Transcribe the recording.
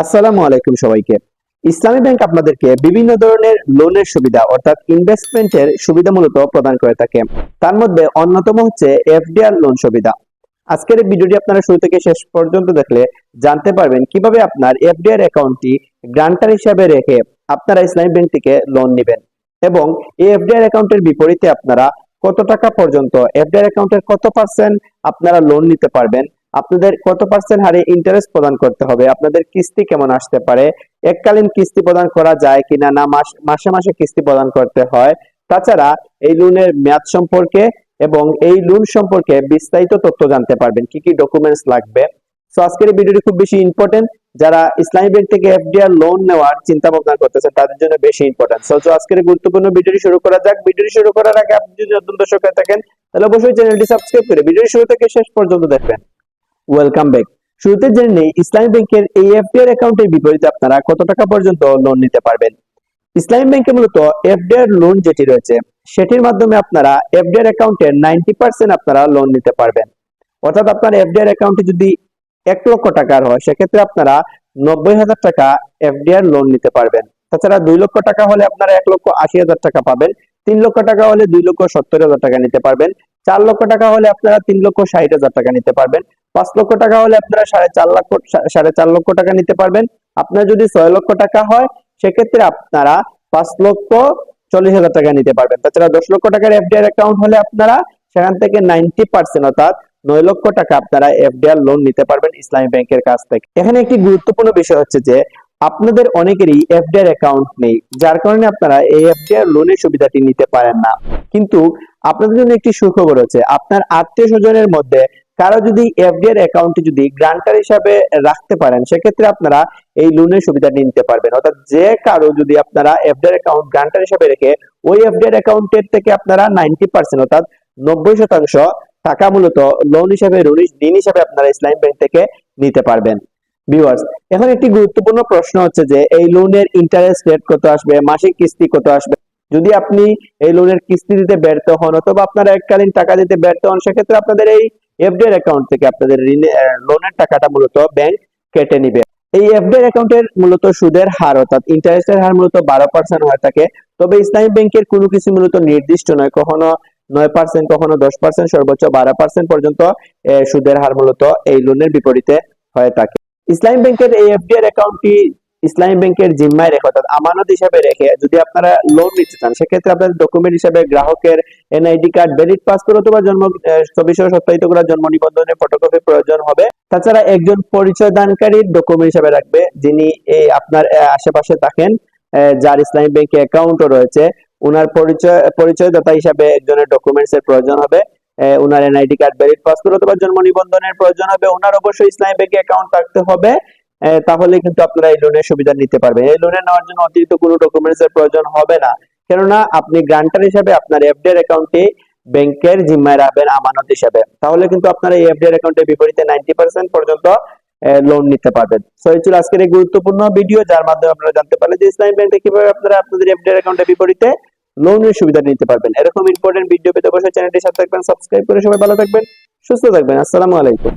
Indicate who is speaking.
Speaker 1: আসসালামু আলাইকুম সবাইকে। ইসলামী ব্যাংক আপনাদেরকে বিভিন্ন ধরনের লোনের সুবিধা অর্থাৎ ইনভেস্টমেন্টের সুবিধা মূলত প্রদান করে থাকে। তার মধ্যে অন্যতম হচ্ছে এফডিআর লোন সুবিধা। আজকের এই ভিডিওটি আপনারা শুরু থেকে শেষ পর্যন্ত দেখলে জানতে পারবেন কীভাবে আপনার এফডিআর অ্যাকাউন্টটি গ্রান্টার হিসাবে রেখে আপনারা ইসলামী ব্যাংক থেকে লোন নেবেন এবং এই এফডিআর অ্যাকাউন্টের বিপরীতে আপনারা কত টাকা পর্যন্ত এফডিআর অ্যাকাউন্টের কত পার্সেন্ট আপনারা লোন নিতে পারবেন আপনাদের কত পার্সেন্ট হারে ইন্টারেস্ট প্রদান করতে হবে? আপনাদের কিস্তি কেমন আসতে পারে? এককালীন কিস্তি প্রদান করা যায় কিনা না মাস, মাসে কিস্তি প্রদান করতে হয়? তাছাড়া এই লোনের মেয়াদ সম্পর্কে এবং এই লোন সম্পর্কে বিস্তারিত তথ্য জানতে পারবেন। কি কি ডকুমেন্টস লাগবে? সো আজকের ভিডিওটি খুব বেশি ইম্পর্টেন্ট যারা ইসলামী ব্যাংক থেকে এফডিআর লোন নেওয়ার চিন্তা ভাবনা করতেছেন, তাদের জন্য বেশি ইম্পর্টেন্ট সো আজকের গুরুত্বপূর্ণ ভিডিওটি শুরু করা যাক। ভিডিওটি শুরু করার আগে আপনি যদি নতুন দর্শক হয়ে থাকেন, তাহলে অবশ্যই চ্যানেলটি সাবস্ক্রাইব করে ভিডিওটি শুরু থেকে শেষ পর্যন্ত দেখবেন। ওয়েলকাম ব্যাক শুরুতে জেনে নেই, ইসলামী ব্যাংকের এই এফডিআর অ্যাকাউন্টের বিপরীতে আপনারা কত টাকা পর্যন্ত লোন নিতে পারবেন। ইসলামী ব্যাংকে মূলত এফডিআর লোন যেটি রয়েছে, সেটির মাধ্যমে আপনারা এফডিআর অ্যাকাউন্টের নাইনটি পার্সেন্ট আপনারা লোন নিতে পারবেন। অর্থাৎ আপনার এফডিআর অ্যাকাউন্টে যদি এক লক্ষ টাকার হয়, সেক্ষেত্রে আপনারা নব্বই হাজার টাকা এফডিআর লোন নিতে পারবেন। তাছাড়া দুই লক্ষ টাকা হলে আপনারা এক লক্ষ আশি হাজার টাকা পাবেন, তিন লক্ষ টাকা হলে দুই লক্ষ সত্তর হাজার টাকা নিতে পারবেন। চার লক্ষ টাকা হলে আপনারা তিন লক্ষ ষাট হাজার টাকা নিতে পারবেন। পাঁচ লক্ষ টাকা হলে আপনারা সাড়ে চার লক্ষ সাড়ে চার লক্ষ টাকা নিতে পারবেন। আপনার যদি ছয় লক্ষ টাকা হয়, সেক্ষেত্রে আপনারা পাঁচ লক্ষ চল্লিশ হাজার টাকা নিতে পারবেন। তাছাড়া দশ লক্ষ টাকার এফডিআর অ্যাকাউন্ট হলে আপনারা সেখান থেকে নাইনটি পার্সেন্ট অর্থাৎ নয় লক্ষ টাকা আপনারা এফডিআর লোন নিতে পারবেন ইসলামী ব্যাংকের কাছ থেকে। এখানে একটি গুরুত্বপূর্ণ বিষয় হচ্ছে যে, আপনাদের অনেকেরই এফডিআর অ্যাকাউন্ট নেই, যার কারণে আপনারা এই এফডিআর লোনের সুবিধাটি নিতে পারেন না। কিন্তু আপনাদের জন্য একটি সুখবর হচ্ছে আপনার আত্মীয় স্বজনের মধ্যে কারও যদি এফডিআর অ্যাকাউন্টটি যদি গ্রান্টার হিসাবে রাখতে পারেন, সেক্ষেত্রে আপনারা এই লোনের সুবিধাটি নিতে পারবেন। অর্থাৎ যে কারও যদি আপনারা এফডিআর অ্যাকাউন্ট গ্রান্টার হিসাবে রেখে ওই এফডিআর অ্যাকাউন্টের থেকে আপনারা নাইনটি পার্সেন্ট অর্থাৎ নব্বই শতাংশ টাকা মূলত লোন হিসাবে, ঋণ হিসাবে আপনারা ইসলামী ব্যাংক থেকে নিতে পারবেন। ভিউয়ার্স এখন একটি গুরুত্বপূর্ণ প্রশ্ন হচ্ছে যে, এই লোনের ইন্টারেস্ট রেট কত আসবে? মাসিক কিস্তি কত আসবে? যদি আপনি এই লোনের কিস্তি দিতে ব্যর্থ হন অথবা আপনারা এককালীন টাকা দিতে ব্যর্থ হন, সেক্ষেত্রে আপনাদের এই এফডিআর অ্যাকাউন্ট থেকে আপনাদের লোনের টাকাটা মূলত ব্যাংক কেটে নিবে। এই এফডিআর অ্যাকাউন্টের মূলত সুদের হার, অর্থাৎ ইন্টারেস্টের হার মূলত বারো পার্সেন্ট হয়ে থাকে। তবে ইসলামী ব্যাংকের কোনো কিছু মূলত নির্দিষ্ট নয়। কখনো নয় পার্সেন্ট কখনো দশ পার্সেন্ট সর্বোচ্চ বারো পার্সেন্ট পর্যন্ত সুদের হার মূলত এই লোনের বিপরীতে হয়ে থাকে। ইসলামী ব্যাংকের এই এফডিআর অ্যাকাউন্টটি ইসলামী ব্যাংকের জিম্মায় রেখে অর্থাৎ আমানত হিসাবে রেখে যদি আপনারা লোন নিতে চান সেক্ষেত্রে আপনাদের ডকুমেন্ট হিসাবে গ্রাহকের এনআইডি কার্ড ভ্যালিড পাসপোর্ট অথবা জন্ম আহ, ছবি সহ সত্যায়িত করা জন্ম নিবন্ধনের ফটোকপি প্রয়োজন হবে। তাছাড়া একজন পরিচয় দানকারীর ডকুমেন্ট হিসাবে রাখবে যিনি এই আপনার আশেপাশে থাকেন যার ইসলামী ব্যাংকে অ্যাকাউন্টও রয়েছে। ওনার পরিচয় পরিচয়দাতা হিসাবে একজনের ডকুমেন্টস এর প্রয়োজন হবে। উনার এনআইডি কার্ড ভ্যালিড পাসপোর্ট অথবা জন্ম নিবন্ধনের প্রয়োজন হবে। উনার অবশ্যই ইসলামী ব্যাংকে অ্যাকাউন্ট থাকতে হবে। তাহলে কিন্তু আপনারা এই লোনের সুবিধা নিতে পারবেন। এই লোনের নেওয়ার জন্য অতিরিক্ত কোনো ডকুমেন্টস এর প্রয়োজন হবে না। কেননা আপনি গ্রান্টার হিসাবে আপনার এফডিআর অ্যাকাউন্টে ব্যাংকের জিম্মায় রাখবেন আমানত হিসাবে। তাহলে কিন্তু আপনারা এই এফডিআর অ্যাকাউন্টের বিপরীতে নাইনটি পার্সেন্ট পর্যন্ত লোন নিতে পারবেন। সো এই ছিল আজকের এই গুরুত্বপূর্ণ ভিডিও যার মাধ্যমে আপনারা জানতে পারলেন যে ইসলামী ব্যাংকে কীভাবে আপনারা আপনাদের এফডিআর অ্যাকাউন্টের বিপরীতে লোনের সুবিধা নিতে পারবেন। এরকম ইম্পর্টেন্ট ভিডিও পেতে অবশ্যই চ্যানেলটি সাথে থাকবেন সাবস্ক্রাইব করে সবাই ভালো থাকবেন, সুস্থ থাকবেন। আসসালামু আলাইকুম।